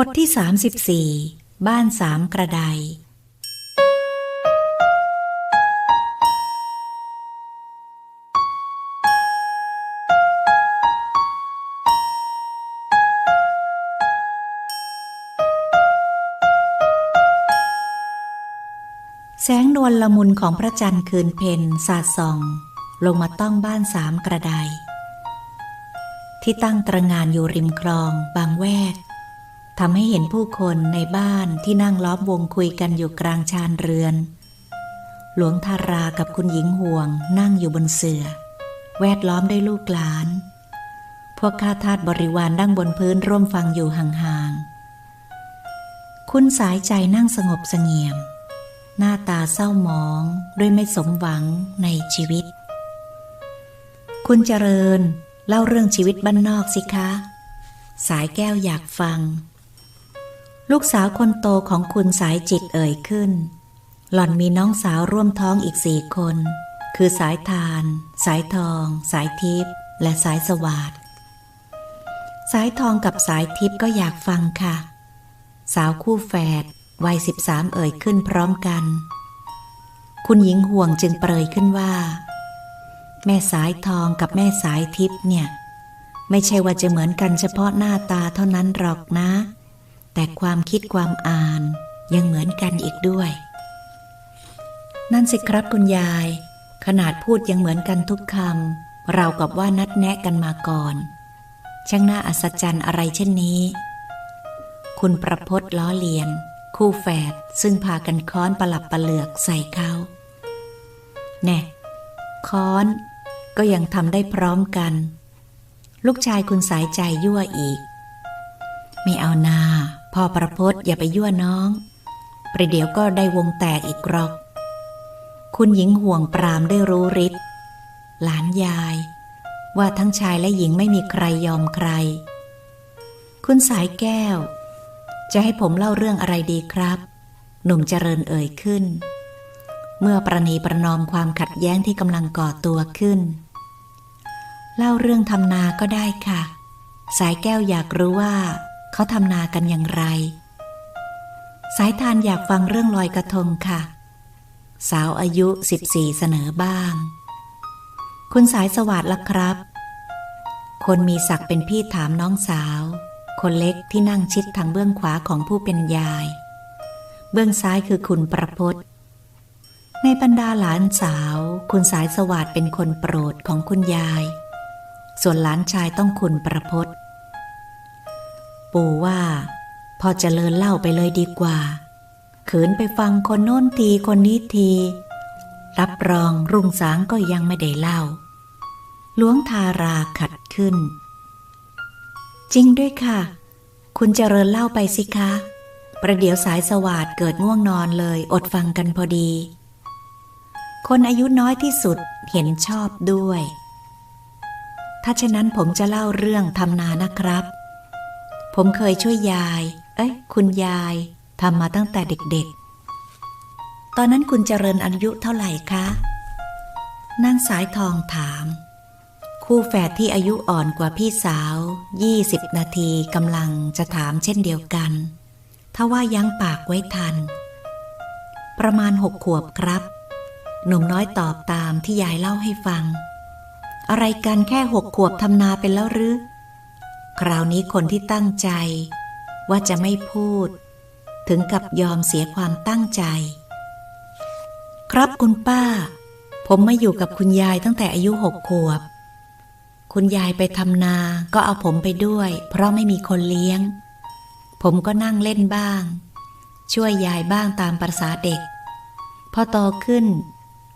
บทที่ 34 บ้านสามกระได แสงนวลละมุนของพระจันทร์คืนเพ็ญสาดส่อง ลงมาต้องบ้านสามกระได ที่ตั้งตระงานอยู่ริมคลองบางแวก ทำให้เห็นผู้คนในบ้านที่นั่งล้อมวงคุยกันอยู่กลางชานเรือน หลวงทารากับคุณหญิงห่วงนั่งอยู่บนเสือ่อ แวดล้อมด้วยลูกหลาน พวกข้าทาสบริวารนั่งบนพื้นร่วมฟังอยู่ห่างๆ คุณสายใจนั่งสงบเสงี่ยม หน้าตาเศร้าหมองด้วยไม่สมหวังในชีวิต คุณเจริญเล่าเรื่องชีวิตบ้านนอกสิคะ สายแก้วอยากฟัง ลูกสาวคนโตของคุณสายจิตเอ่ยขึ้น หล่อนมีน้องสาวร่วมท้องอีกสี่คน คือสายทาน สายทอง สายทิพย์และสายสวาดสายทองกับสายทิพย์ก็อยากฟังค่ะ สาวคู่แฝดวัยสิบสามเอ่ยขึ้นพร้อมกัน คุณหญิงห่วงจึงเปรยขึ้นว่า แม่สายทองกับแม่สายทิพย์เนี่ย ไม่ใช่ว่าจะเหมือนกันเฉพาะหน้าตาเท่านั้นหรอกนะ แต่ความคิดความอ่านยังเหมือนกันอีกด้วย นั่นสิครับคุณยาย ขนาดพูดยังเหมือนกันทุกคำเรากับว่านัดแนะกันมาก่อน ช่างน่าอัศจรรย์อะไรเช่นนี้ คุณประพศล้อเลียน คู่แฝดซึ่งพากันค้อนประหลับประเหลือกใส่เขาแน่ค้อนก็ยังทำได้พร้อมกัน ลูกชายคุณสายใจยั่วอีก ไม่เอานา พ่อประพศอย่าไปยั่วน้อง ประเดี๋ยวก็ได้วงแตกอีกกรอก คุณหญิงห่วงปรามได้รู้ฤทธิ์หลานยาย ว่าทั้งชายและหญิงไม่มีใครยอมใคร คุณสายแก้ว จะให้ผมเล่าเรื่องอะไรดีครับ หนุ่มเจริญเอ่ยขึ้น เมื่อประนีประนอมความขัดแย้งที่กำลังก่อตัวขึ้น เล่าเรื่องทำนาก็ได้ค่ะ สายแก้วอยากรู้ว่า เขาทำนากันอย่างไร สายทานอยากฟังเรื่องลอยกระทงค่ะ สาวอายุ 14 เสนอบ้าง คุณสายสวัสดิ์ละครับ คนมีศักดิ์เป็นพี่ถามน้องสาว คนเล็กที่นั่งชิดทางเบื้องขวาของผู้เป็นยาย เบื้องซ้ายคือคุณประพศในบรรดาหลานสาว คุณสายสวัสดิ์เป็นคนโปรดของคุณยาย ส่วนหลานชายต้องคุณประพศ ปู่ว่าพอเจริญเล่าไปเลยดีกว่า ขืนไปฟังคนโน้นทีคนนี้ที รับรองรุ่งสางก็ยังไม่ได้เล่า หลวงทาราขัดขึ้น จริงด้วยค่ะ คุณเจริญเล่าไปสิคะ ประเดี๋ยวสายสวาดเกิดง่วงนอนเลยอดฟังกันพอดี คนอายุน้อยที่สุดเห็นชอบด้วย ถ้าเช่นนั้นผมจะเล่าเรื่องทำนานะครับ ผมเคยช่วยยาย เอ้ย คุณยายทำมาตั้งแต่เด็กๆ ตอนนั้นคุณเจริญอายุเท่าไหร่คะนางสายทองถาม คู่แฝดที่อายุอ่อนกว่าพี่สาว 20 นาทีกำลังจะถามเช่นเดียวกัน ถ้าว่ายั้งปากไว้ทัน ประมาณหกขวบครับ หนุ่มน้อยตอบตามที่ยายเล่าให้ฟัง อะไรกันแค่หกขวบทำนาเป็นแล้วหรือ คราวนี้คนที่ตั้งใจว่าจะไม่พูด ถึงกับยอมเสียความตั้งใจ ครับคุณป้า ผมมาอยู่กับคุณยายตั้งแต่อายุหกขวบ คุณยายไปทำนาก็เอาผมไปด้วย เพราะไม่มีคนเลี้ยง ผมก็นั่งเล่นบ้าง ช่วยยายบ้างตามประษาเด็ก พอโตขึ้น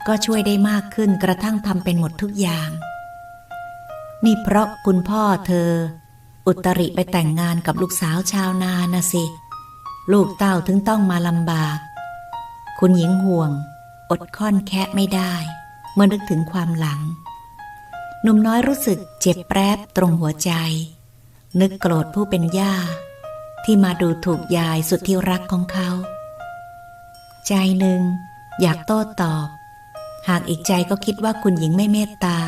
ก็ช่วยได้มากขึ้นกระทั่งทำเป็นหมดทุกอย่าง นี่เพราะคุณพ่อเธอ อุตริไปแต่งงานกับลูกสาวชาวนานะสิ ลูกเต้าถึงต้องมาลำบาก คุณหญิงห่วง อดค่อนแคะไม่ได้ เมื่อนึกถึงความหลัง หนุ่มน้อยรู้สึกเจ็บแปรบตรงหัวใจ นึกโกรธผู้เป็นย่า ที่มาดูถูกยายสุดที่รักของเขา ใจหนึ่งอยากโต้ตอบ หากอีกใจก็คิดว่าคุณหญิงไม่เมตตา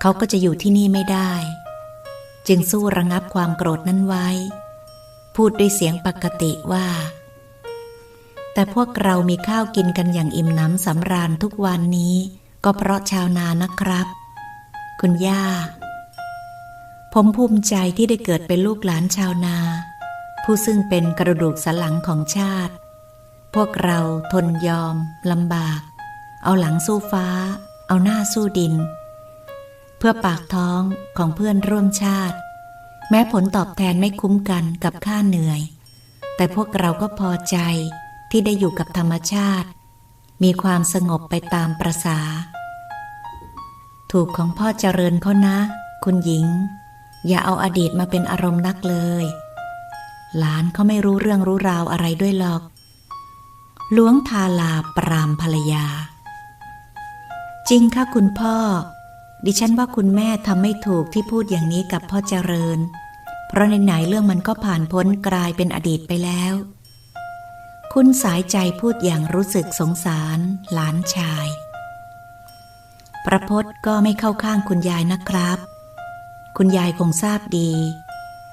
เขาก็จะอยู่ที่นี่ไม่ได้ จึงสู้ระงับความโกรธนั้นไว้ พูดด้วยเสียงปกติว่า แต่พวกเรามีข้าวกินกันอย่างอิ่มหน้ำสำราญทุกวันนี้ ก็เพราะชาวนานะครับ คุณย่า ผมภูมิใจที่ได้เกิดเป็นลูกหลานชาวนา ผู้ซึ่งเป็นกระดูกสันหลังของชาติ พวกเราทนยอมลำบาก เอาหลังสู้ฟ้า เอาหน้าสู้ดิน เพื่อปากท้องของเพื่อนร่วมชาติ แม้ผลตอบแทนไม่คุ้มกันกับค่าเหนื่อย แต่พวกเราก็พอใจที่ได้อยู่กับธรรมชาติ มีความสงบไปตามประษา ถูกของพ่อเจริญเขานะ คุณหญิง อย่าเอาอดีตมาเป็นอารมณ์นักเลย หลานเขาไม่รู้เรื่องรู้ราวอะไรด้วยหรอกหลวงทาลาปรามภรรยา จริงค่ะคุณพ่อ ดิฉันว่าคุณแม่ทำไม่ถูกที่พูดอย่างนี้กับพ่อเจริญ เพราะในไหนเรื่องมันก็ผ่านพ้นกลายเป็นอดีตไปแล้ว คุณสายใจพูดอย่างรู้สึกสงสาร หลานชาย ประพศก็ไม่เข้าข้างคุณยายนะครับ คุณยายคงทราบดี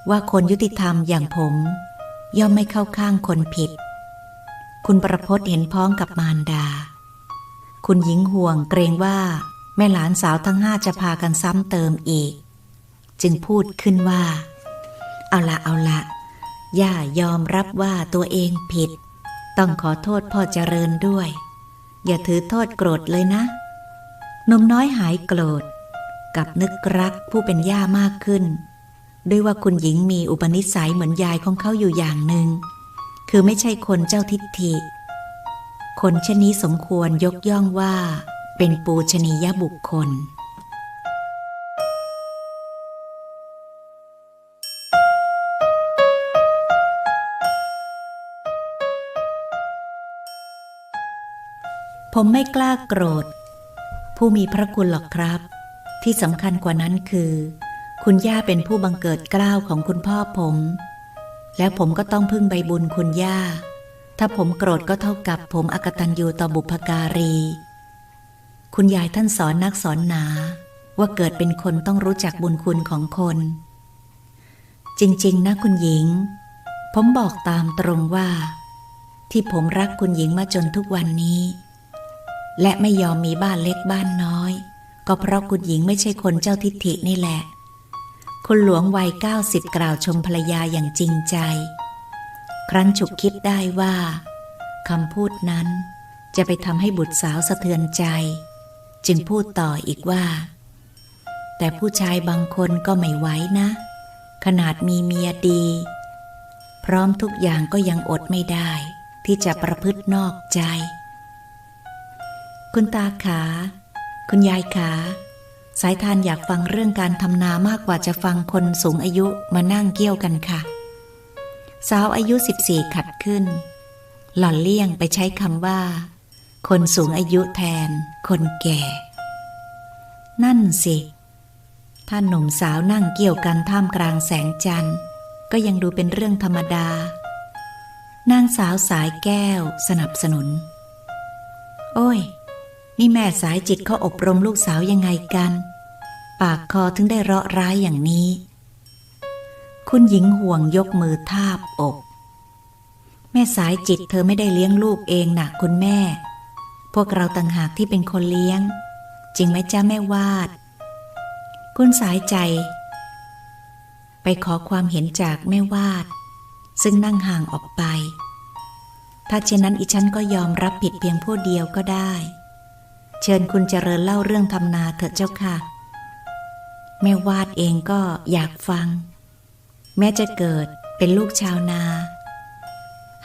ว่าคนยุติธรรมอย่างผม ย่อมไม่เข้าข้างคนผิด คุณประพศเห็นพ้องกับมารดา คุณหญิงห่วงเกรงว่า แม่หลานสาวทั้งห้าจะพากันซ้ำเติมอีก จึงพูดขึ้นว่า เอาละเอาละย่ายอมรับว่าตัวเองผิด ต้องขอโทษพ่อเจริญด้วย อย่าถือโทษโกรธเลยนะนมน้อยหายโกรธ กับนึกรักผู้เป็นย่ามากขึ้น ด้วยว่าคุณหญิงมีอุปนิสัยเหมือนยายของเขาอยู่อย่างหนึ่งคือไม่ใช่คนเจ้าทิฏฐิ คนชนนี้สมควรยกย่องว่า เป็นปูชนียบุคคล ผมไม่กล้าโกรธ ผู้มีพระคุณหรอกครับ ที่สำคัญกว่านั้นคือ คุณย่าเป็นผู้บังเกิดเกล้าวของคุณพ่อผม และผมก็ต้องพึ่งใบบุญคุณย่า ถ้าผมโกรธก็เท่ากับผมอกตัญญูต่อบุพการี คุณยายท่านสอนนักสอนหนา ว่าเกิดเป็นคนต้องรู้จักบุญคุณของคน จริง ๆ นะคุณหญิง ผมบอกตามตรงว่า ที่ผมรักคุณหญิงมาจนทุกวันนี้ และไม่ยอมมีบ้านเล็กบ้านน้อย ก็เพราะคุณหญิงไม่ใช่คนเจ้าทิฐินี่แหละ คุณหลวงวัยเก้าสิบกล่าวชมภรรยาอย่างจริงใจ ครั้นฉุกคิดได้ว่าคำพูดนั้นจะไปทำให้บุตรสาวสะเทือนใจ จึงพูดต่ออีกว่า แต่ผู้ชายบางคนก็ไม่ไหวนะ ขนาดมีเมียดี พร้อมทุกอย่างก็ยังอดไม่ได้ ที่จะประพฤตินอกใจ คุณตาขา คุณยายขา สายทานอยากฟังเรื่องการทำนามากกว่าจะฟังคนสูงอายุมานั่งเกี่ยวกันค่ะ สาวอายุ 14 ขัดขึ้น หล่อนเลี่ยงไปใช้คำว่า คนสูงอายุแทน คนแก่ นั่นสิ ท่านหนุ่มสาวนั่งเกี่ยวกันท่ามกลางแสงจันทร์ ก็ยังดูเป็นเรื่องธรรมดา นางสาวสายแก้วสนับสนุน โอ้ย นี่แม่สายจิตเขาอบรมลูกสาวยังไงกัน ปากคอถึงได้เราะร้ายอย่างนี้ คุณหญิงห่วงยกมือทาบอกแม่สายจิตเธอไม่ได้เลี้ยงลูกเองนะคุณแม่ พวกเราต่างหากที่เป็นคนเลี้ยง จริงไหมจ้าแม่วาด คุณสายใจ ไปขอความเห็นจากแม่วาด ซึ่งนั่งห่างออกไป ถ้าเช่นนั้นอีฉันก็ยอมรับผิดเพียงผู้เดียวก็ได้ เชิญคุณเจริญเล่าเรื่องทำนาเถอะเจ้าค่ะ แม่วาดเองก็อยากฟัง แม้จะเกิดเป็นลูกชาวนา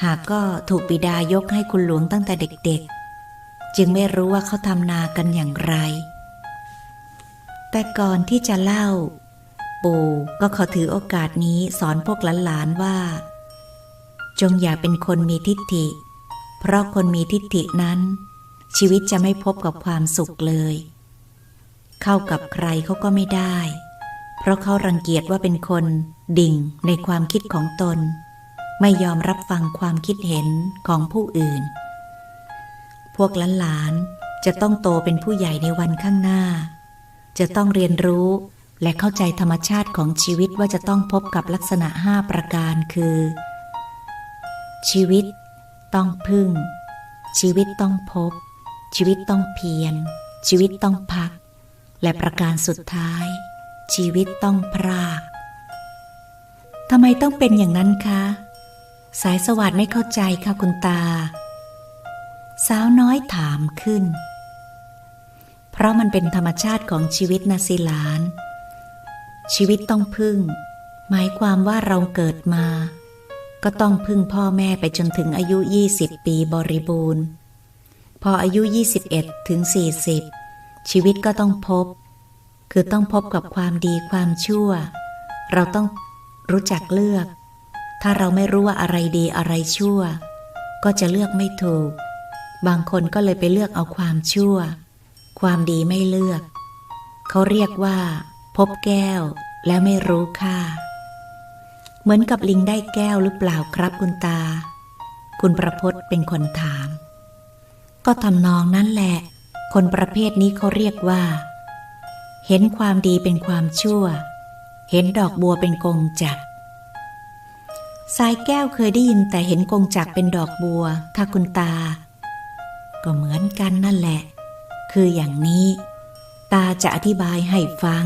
หากก็ถูกบิดายกให้คุณหลวงตั้งแต่เด็กๆ จึงไม่รู้ว่าเขาทำนากันอย่างไร แต่ก่อนที่จะเล่า ปู่ก็ขอถือโอกาสนี้สอนพวกหลานๆว่า จงอย่าเป็นคนมีทิฏฐิ เพราะคนมีทิฏฐินั้น ชีวิตจะไม่พบกับความสุขเลย เข้ากับใครเขาก็ไม่ได้ เพราะเขารังเกียจว่าเป็นคนดิ่งในความคิดของตน ไม่ยอมรับฟังความคิดเห็นของผู้อื่น พวกหลานๆจะต้องโตเป็นผู้ใหญ่ในวันข้างหน้า จะต้องเรียนรู้และเข้าใจธรรมชาติของชีวิตว่าจะต้องพบกับลักษณะห้าประการคือ ชีวิตต้องพึ่ง ชีวิตต้องพบ ชีวิตต้องเพียร ชีวิตต้องพัก และประการสุดท้าย ชีวิตต้องพรากทำไมต้องเป็นอย่างนั้นคะ สายสวัสดไม่เข้าใจค่ะคุณตา สาวน้อยถามขึ้น เพราะมันเป็นธรรมชาติของชีวิตนาสิลาน ชีวิตต้องพึ่ง หมายความว่าเราเกิดมา ก็ต้องพึ่งพ่อแม่ไปจนถึงอายุ 20 ปีบริบูรณ์ พออายุ 21 ถึง 40 ชีวิตก็ต้องพบ คือต้องพบกับความดีความชั่ว เราต้องรู้จักเลือก ถ้าเราไม่รู้ว่าอะไรดีอะไรชั่ว ก็จะเลือกไม่ถูก บางคนก็เลยไปเลือกเอาความชั่ว ความดีไม่เลือก เขาเรียกว่า พบแก้วแล้วไม่รู้ค่า เหมือนกับลิงได้แก้วหรือเปล่าครับคุณตา คุณประพศเป็นคนถาม ก็ทำนองนั้นแหละ คนประเภทนี้เขาเรียกว่า เห็นความดีเป็นความชั่ว เห็นดอกบัวเป็นกงจักสายแก้วเคยได้ยินแต่เห็นกงจักเป็นดอกบัวค่ะคุณตา ก็เหมือนกันนั่นแหละ คืออย่างนี้ ตาจะอธิบายให้ฟัง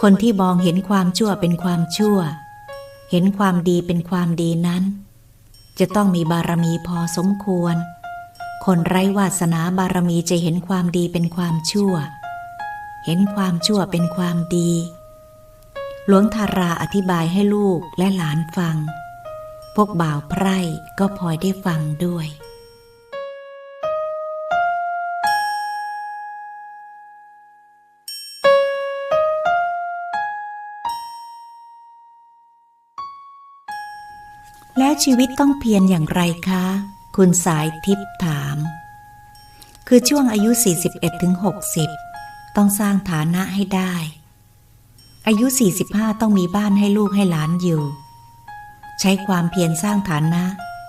คนที่มองเห็นความชั่วเป็นความชั่ว เห็นความดีเป็นความดีนั้น จะต้องมีบารมีพอสมควร คนไร้วาสนาบารมีจะเห็นความดีเป็นความชั่ว เห็นความชั่วเป็นความดี หลวงทาราอธิบายให้ลูกและหลานฟัง พวกบ่าวไพร่ก็พลอยได้ฟังด้วย แล้วชีวิตต้องเพียรอย่างไรคะ คุณสายทิพย์ถาม คือช่วงอายุ 41ถึง60ต้องสร้างฐานะให้ได้ อายุ 45 ต้องมีบ้านให้ลูกให้หลานอยู่ ใช้ความเพียรสร้างฐานะ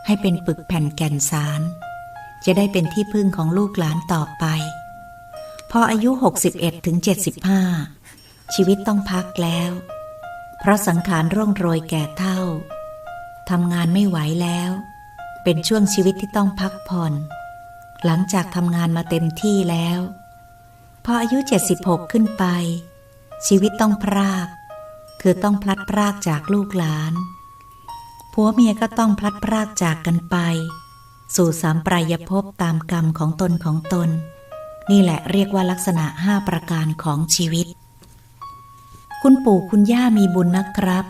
ให้เป็นปึกแผ่นแก่นสาร จะได้เป็นที่พึ่งของลูกหลานต่อไป พออายุ 61ถึง75 ชีวิตต้องพักแล้ว เพราะสังขารร่วงโรยแก่เท่า ทำงานไม่ไหวแล้ว เป็นช่วงชีวิตที่ต้องพักผ่อน หลังจากทำงานมาเต็มที่แล้ว พออายุ 76 ขึ้นไป ชีวิตต้องพราก คือต้องพลัดพรากจากลูกหลานผัวเมียก็ต้องพลัดพรากจากกันไป สู่สามปรายภพตามกรรมของตนของตน นี่แหละเรียกว่าลักษณะห้าประการของชีวิต คุณปู่คุณย่ามีบุญนะครับ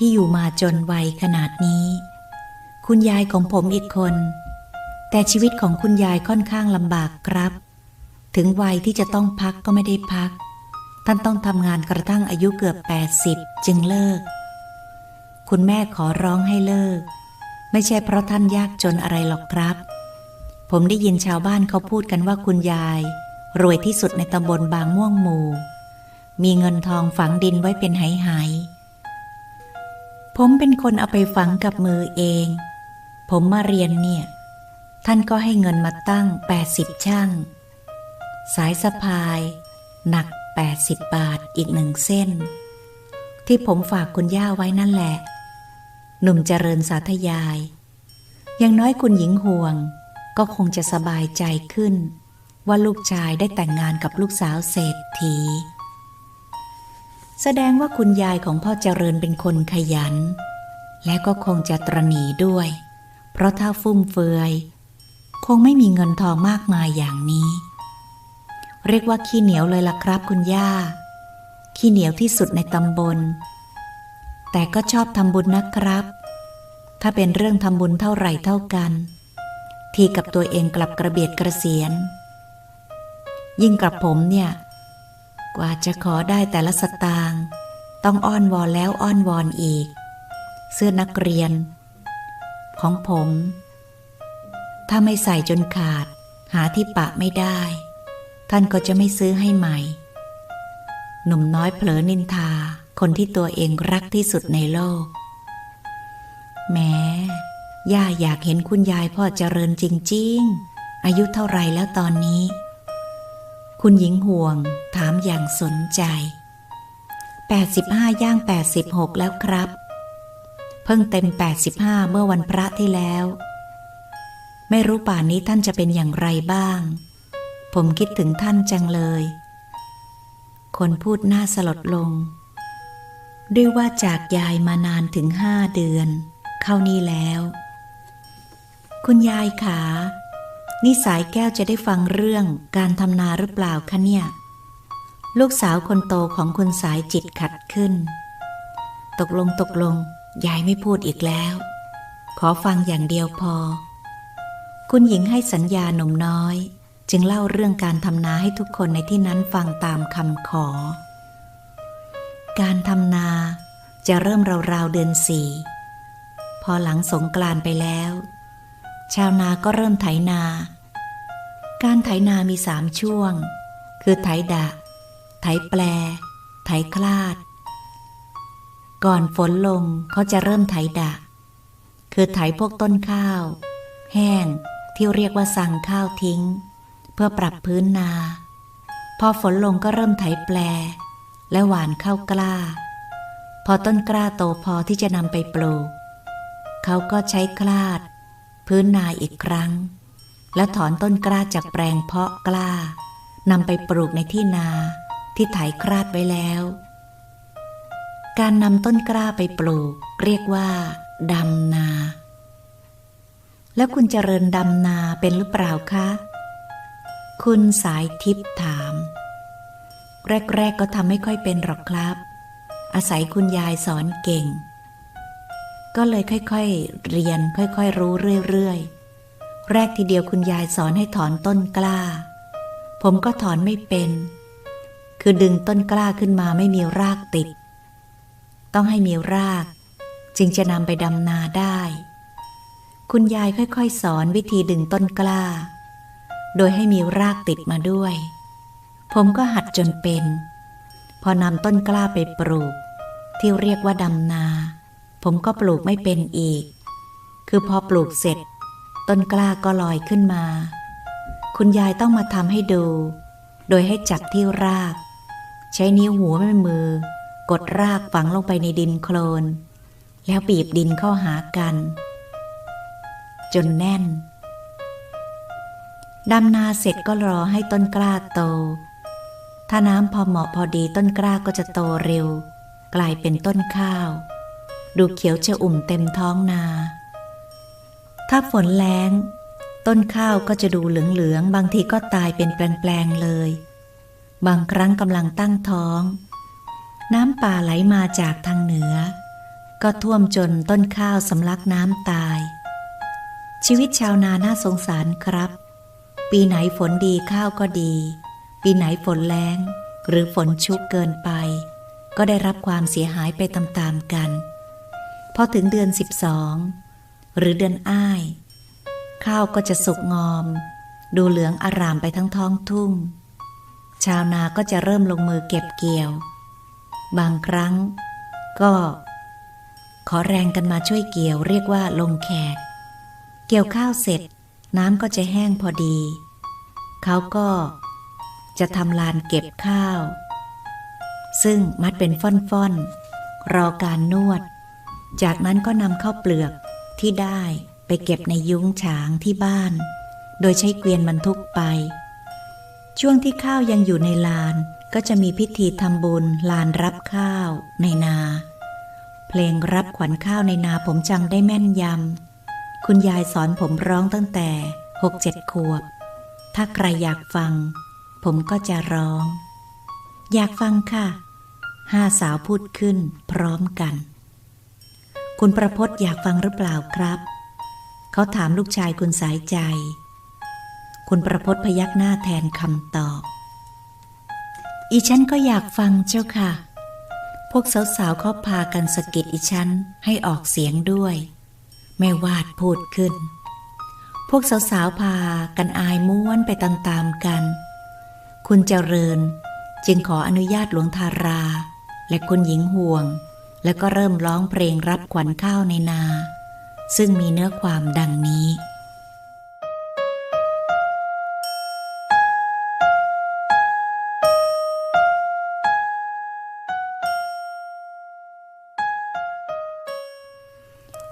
ที่อยู่มาจนวัยขนาดนี้ คุณยายของผมอีกคน แต่ชีวิตของคุณยายค่อนข้างลำบากครับ ถึงวัยที่จะต้องพักก็ไม่ได้พัก ท่านต้องทำงานกระทั่งอายุเกือบ 80 จึงเลิก คุณแม่ขอร้องให้เลิก ไม่ใช่เพราะท่านยากจนอะไรหรอกครับ ผมได้ยินชาวบ้านเขาพูดกันว่าคุณยาย รวยที่สุดในตำบลบางม่วงหมู่มีเงินทองฝังดินไว้เป็นไหหาย ผมเป็นคนเอาไปฝังกับมือเอง ผมมาเรียนเนี่ย ท่านก็ให้เงินมาตั้ง 80 ช่าง สายสะพาย หนัก 80 บาทอีกหนึ่งเส้น ที่ผมฝากคุณย่าไว้นั่นแหละ หนุ่มเจริญสาธยาย ยังน้อยคุณหญิงห่วง ก็คงจะสบายใจขึ้น ว่าลูกชายได้แต่งงานกับลูกสาวเศรษฐี แสดงว่าคุณยายของพ่อเจริญเป็นคนขยัน และก็คงจะตรณีด้วย เพราะถ้าฟุ่มเฟือย คงไม่มีเงินทองมากมายอย่างนี้ เรียกว่าขี้เหนียวเลยล่ะครับคุณย่า ขี้เหนียวที่สุดในตำบล แต่ก็ชอบทำบุญนะครับ ถ้าเป็นเรื่องทำบุญเท่าไหร่เท่ากัน ทีกับตัวเองกลับกระเบียดกระเสียน ยิ่งกับผมเนี่ย กว่าจะขอได้แต่ละสตางค์ต้องอ้อนวอนแล้วอ้อนวอนอีก เสื้อนักเรียน ของผม ถ้าไม่ใส่จนขาด หาที่ปะไม่ได้ ท่านก็จะไม่ซื้อให้ใหม่ หนุ่มน้อยเผลอนินทา คนที่ตัวเองรักที่สุดในโลก แม้ย่าอยากเห็นคุณยายพ่อเจริญจริง ๆ อายุเท่าไรแล้วตอนนี้ คุณหญิงห่วงถามอย่างสนใจ 85 ย่าง 86 แล้วครับ เพิ่งเต็ม 85 เมื่อวันพระที่แล้ว ไม่รู้ป่านนี้ท่านจะเป็นอย่างไรบ้าง ผมคิดถึงท่านจังเลย คนพูดหน้าสลดลง ด้วยว่าจากยายมานานถึงห้าเดือน เข้านี่แล้ว คุณยายขา นี่สายแก้วจะได้ฟังเรื่องการทำนาหรือเปล่าคะเนี่ย ลูกสาวคนโตของคุณสายจิตขัดขึ้น ตกลงตกลง ยายไม่พูดอีกแล้ว ขอฟังอย่างเดียวพอ คุณหญิงให้สัญญาหนุ่มน้อย จึงเล่าเรื่องการทำนาให้ทุกคนในที่นั้นฟังตามคำขอ การทำนาจะเริ่มราวๆเดือนสี่พอหลังสงกรานไปแล้ว ชาวนาก็เริ่มไถนา การไถนามีสามช่วง คือไถดะ ไถแปล ไถคลาด ก่อนฝนลงเขาจะเริ่มไถดะ คือไถพวกต้นข้าว แห้งที่เรียกว่าสั่งข้าวทิ้ง เพื่อปรับพื้นนา พอฝนลงก็เริ่มไถแปล และหวานข้าวกล้า พอต้นกล้าโตพอที่จะนำไปปลูก เขาก็ใช้คลาด พื้นนาอีกครั้ง และถอนต้นกล้าจากแปลงเพาะกล้านำไปปลูกในที่นาที่ไถคลาดไว้แล้ว การนำต้นกล้าไปปลูก เรียกว่าดำนา แล้วคุณเจริญดำนาเป็นหรือเปล่าคะ คุณสายทิพย์ถาม แรก ๆ ก็ทำไม่ค่อยเป็นหรอกครับ อาศัยคุณยายสอนเก่ง ก็เลยค่อยๆ เรียนค่อยๆ รู้เรื่อยๆ แรกทีเดียวคุณยายสอนให้ถอนต้นกล้า ผมก็ถอนไม่เป็น คือดึงต้นกล้าขึ้นมาไม่มีรากติด ต้องให้มีราก จึงจะนำไปดำนาได้ คุณยายค่อยๆ สอนวิธีดึงต้นกล้า โดยให้มีรากติดมาด้วย ผมก็หัดจนเป็น พอนำต้นกล้าไปปลูก ที่เรียกว่าดำนา ผมก็ปลูกไม่เป็นอีก คือพอปลูกเสร็จ ต้นกล้าก็ลอยขึ้นมา คุณยายต้องมาทำให้ดู โดยให้จับที่ราก ใช้นิ้วหัวแม่มือ กดรากฝังลงไปในดินโคลน แล้วบีบดินเข้าหากัน จนแน่นดำนาเสร็จก็รอให้ต้นกล้าโต ถ้าน้ำพอเหมาะพอดีต้นกล้าก็จะโตเร็ว กลายเป็นต้นข้าว ดูเขียวจะอุ่มเต็มท้องนา ถ้าฝนแล้ง ต้นข้าวก็จะดูเหลืองๆ บางทีก็ตายเป็นแปลงๆเลย บางครั้งกำลังตั้งท้อง น้ำป่าไหลมาจากทางเหนือ ก็ท่วมจนต้นข้าวสำลักน้ำตาย ชีวิตชาวนาน่าสงสารครับ ปีไหนฝนดีข้าวก็ดี ปีไหนฝนแล้ง หรือฝนชุกเกินไป ก็ได้รับความเสียหายไปตามๆกัน พอถึงเดือน12หรือเดือนอ้าย ข้าวก็จะสุกงอม ดูเหลืองอารามไปทั้งท้องทุ่ง ชาวนาก็จะเริ่มลงมือเก็บเกี่ยว บางครั้ง ก็ ขอแรงกันมาช่วยเกี่ยวเรียกว่าลงแขก เกี่ยวข้าวเสร็จ น้ำก็จะแห้งพอดี เขาก็ จะทำลานเก็บข้าว ซึ่งมัดเป็นฟ่อนๆรอการนวด จากนั้นก็นำข้าวเปลือกที่ได้ไปเก็บในยุ้งฉางที่บ้าน โดยใช้เกวียนบรรทุกไป ช่วงที่ข้าวยังอยู่ในลานก็จะมีพิธีทำบุญลานรับข้าวในนา เพลงรับขวัญข้าวในนาผมจำได้แม่นยำ คุณยายสอนผมร้องตั้งแต่หกเจ็ดขวบ ถ้าใครอยากฟัง ผมก็จะร้อง อยากฟังค่ะ ห้าสาวพูดขึ้นพร้อมกัน คุณประพจน์อยากฟังหรือเปล่าครับ เขาถามลูกชายคุณสายใจ คุณประพจน์พยักหน้าแทนคำตอบ อีฉันก็อยากฟังเจ้าค่ะ พวกสาวๆเขาพากันสะกิดอีฉันให้ออกเสียงด้วย แม่วาดพูดขึ้น พวกสาวๆพากันอายม้วนไปตามๆกัน คุณเจริญจึงขออนุญาตหลวงทารา และคุณหญิงห่วง แล้วก็เริ่มร้องเพลงรับขวัญข้าวในนา ซึ่งมีเนื้อความดังนี้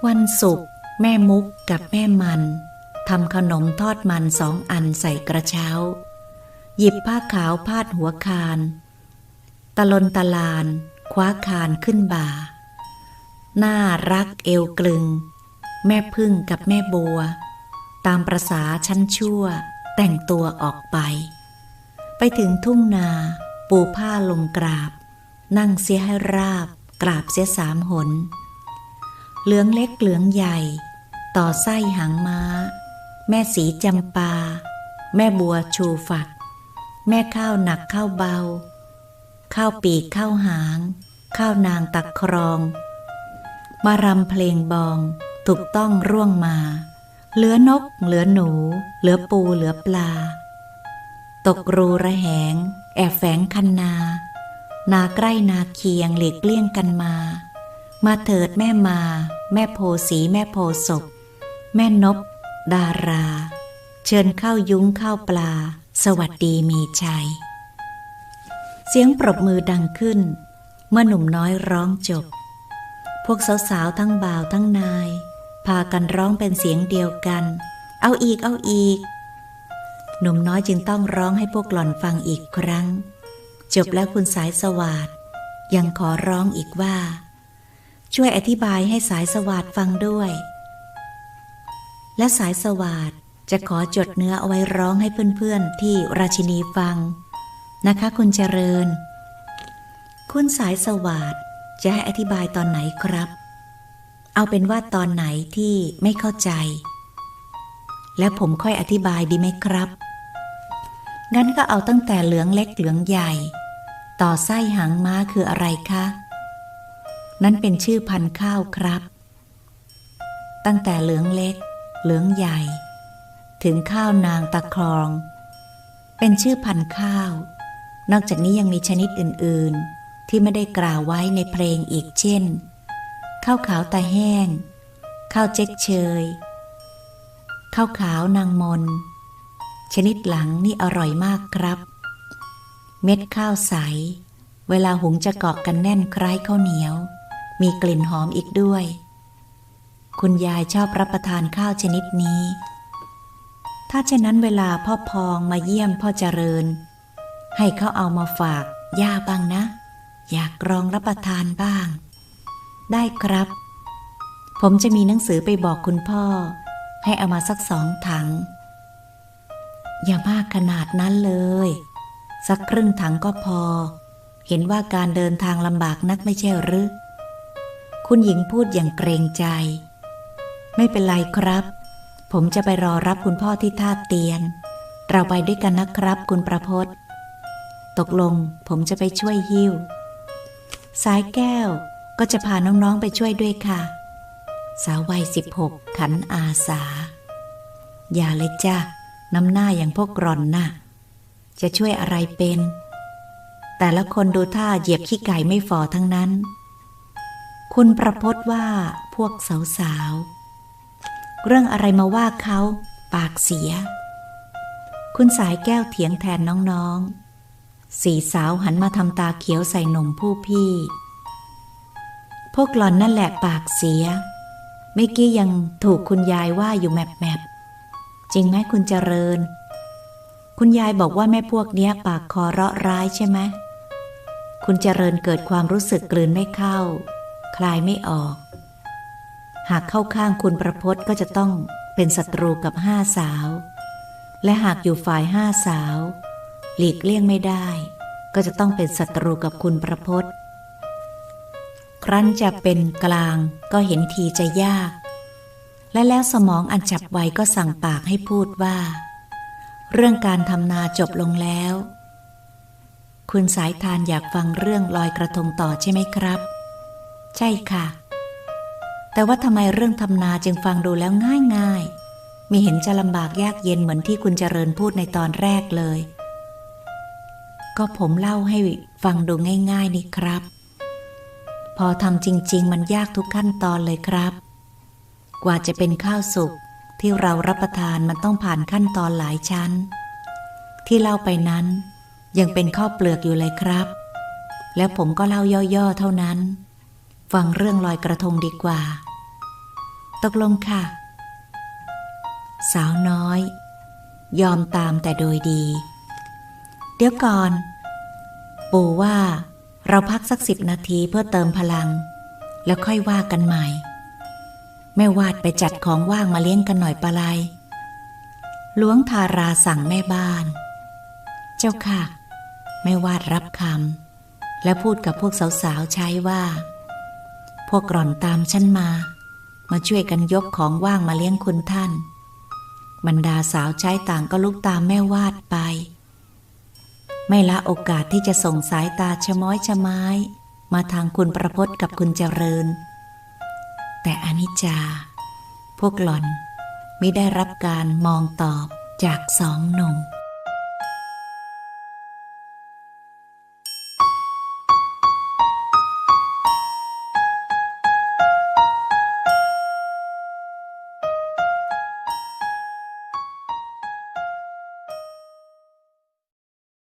วันศุกร์แม่มุกกับแม่มันทำขนมทอดมันสองอันใส่กระเช้า หยิบผ้าขาวพาดหัวคาน ตะลนตะลาน คว้าคานขึ้นบ่า น่ารักเอวกลึง แม่พึ่งกับแม่บัว ตามประษาชั้นชั่ว แต่งตัวออกไป ไปถึงทุ่งนา ปูผ้าลงกราบ นั่งเสียให้ราบ กราบเสียสามหน เหลืองเล็กเหลืองใหญ่ ต่อไส้หางม้า แม่สีจำปา แม่บัวชูฝัก แม่ข้าวหนักข้าวเบา ข้าวปีกข้าวหาง ข้าวนางตักครอง มารำเพลงบองถูกต้องร่วงมา เหลือนก เหลือหนู เหลือปูเหลือปลา ตกรูระแหง แอบแฝงคันนา นาใกล้นาเคียงหลีกเลี่ยงกันมา มาเถิดแม่มา แม่โพสีแม่โพศพแม่นบ ดารา เชิญเข้ายุ้งเข้าปลา สวัสดีมีชัย เสียงปรบมือดังขึ้น เมื่อหนุ่มน้อยร้องจบ พวกสาวๆทั้งบ่าวทั้งนาย พากันร้องเป็นเสียงเดียวกัน เอาอีกเอาอีก หนุ่มน้อยจึงต้องร้องให้พวกหล่อนฟังอีกครั้ง จบแล้วคุณสายสวาดยังขอร้องอีกว่า ช่วยอธิบายให้สายสวาดฟังด้วย และสายสวาดจะขอจดเนื้อเอาไว้ร้องให้เพื่อนๆที่ราชินีฟัง นะคะคุณเจริญ คุณสายสวาดจะให้อธิบายตอนไหนครับ เอาเป็นว่าตอนไหนที่ไม่เข้าใจ และผมค่อยอธิบายดีไหมครับ งั้นก็เอาตั้งแต่เหลืองเล็กเหลืองใหญ่ ต่อไส้หางม้าคืออะไรคะ นั่นเป็นชื่อพันธุ์ข้าวครับ ตั้งแต่เหลืองเล็ก เหลืองใหญ่ ถึงข้าวนางตะครอง เป็นชื่อพันธุ์ข้าว นอกจากนี้ยังมีชนิดอื่นๆ ที่ไม่ได้กล่าวไว้ในเพลงอีกเช่น ข้าวขาวตาแห้ง ข้าวเจ๊กเชย ข้าวขาวนางมน ชนิดหลังนี่อร่อยมากครับ เม็ดข้าวใส เวลาหุงจะเกาะกันแน่นคล้ายข้าวเหนียว มีกลิ่นหอมอีกด้วย คุณยายชอบรับประทานข้าวชนิดนี้ ถ้าเช่นนั้นเวลาพ่อพองมาเยี่ยมพ่อเจริญ ให้เขาเอามาฝากย่าบ้างนะ อยากลองรับประทานบ้าง ได้ครับ ผมจะมีหนังสือไปบอกคุณพ่อ ให้เอามาสักสองถัง อย่ามากขนาดนั้นเลย สักครึ่งถังก็พอ เห็นว่าการเดินทางลำบากนักไม่ใช่หรือคุณหญิงพูดอย่างเกรงใจ ไม่เป็นไรครับ ผมจะไปรอรับคุณพ่อที่ท่าเตียน เราไปด้วยกันนะครับคุณประพศ ตกลงผมจะไปช่วยหิ้ว สายแก้วก็จะพาน้องๆไปช่วยด้วยค่ะ สาววัยสิบหกขันอาสา อย่าเลยจ้าน้ำหน้าอย่างพวกรอนน่ะ จะช่วยอะไรเป็น แต่ละคนดูท่าเหยียบขี้ไก่ไม่ฝ่อทั้งนั้น คุณประพศว่าพวกสาวๆ เรื่องอะไรมาว่าเขา ปากเสีย คุณสายแก้วเถียงแทนน้องๆ สี่สาวหันมาทำตาเขียวใส่หนุ่มผู้พี่ พวกหล่อนนั่นแหละปากเสีย เมื่อกี้ยังถูกคุณยายว่าอยู่แมบแมบจริงไหมคุณเจริญ คุณยายบอกว่าแม่พวกเนี้ยปากคอเราะร้ายใช่ไหมคุณเจริญเกิดความรู้สึกกลืนไม่เข้า คลายไม่ออก หากเข้าข้างคุณประพศก็จะต้องเป็นศัตรูกับห้าสาว และหากอยู่ฝ่ายห้าสาว หลีกเลี่ยงไม่ได้ ก็จะต้องเป็นศัตรูกับคุณประพศครั้นจะเป็นกลางก็เห็นทีจะยาก และแล้วสมองอันจับไวก็สั่งปากให้พูดว่า เรื่องการทำนาจบลงแล้ว คุณสายทานอยากฟังเรื่องลอยกระทงต่อใช่ไหมครับ ใช่ค่ะ แต่ว่าทำไมเรื่องทำนาจึงฟังดูแล้วง่ายง่ายมีเห็นจะลำบากยากเย็นเหมือนที่คุณเจริญพูดในตอนแรกเลย ก็ผมเล่าให้ฟังดูง่าย ๆ นี่ครับ พอทำจริง ๆ มันยากทุกขั้นตอนเลยครับ กว่าจะเป็นข้าวสุกที่เรารับประทานมันต้องผ่านขั้นตอนหลายชั้น ที่เล่าไปนั้น ยังเป็นข้าวเปลือกอยู่เลยครับ แล้วผมก็เล่าย่อๆเท่านั้น ฟังเรื่องลอยกระทงดีกว่า ตกลงค่ะ สาวน้อย ยอมตามแต่โดยดี เดี๋ยวก่อน ปู่ว่าเราพักสักสิบนาทีเพื่อเติมพลัง แล้วค่อยว่ากันใหม่ แม่วาดไปจัดของว่างมาเลี้ยงกันหน่อยปะไลหลวงทาราสั่งแม่บ้าน เจ้าค่ะ แม่วาดรับคำและพูดกับพวกสาวๆใช้ว่า พวกกร่อนตามฉันมา มาช่วยกันยกของว่างมาเลี้ยงคุณท่าน บรรดาสาวใช้ต่างก็ลุกตามแม่วาดไป ไม่ละโอกาสที่จะส่งสายตาชะม้อยชะไม้ มาทางคุณประพจน์กับคุณเจริญ แต่อนิจจา พวกหล่อนไม่ได้รับการมองตอบจากสองหนุ่ม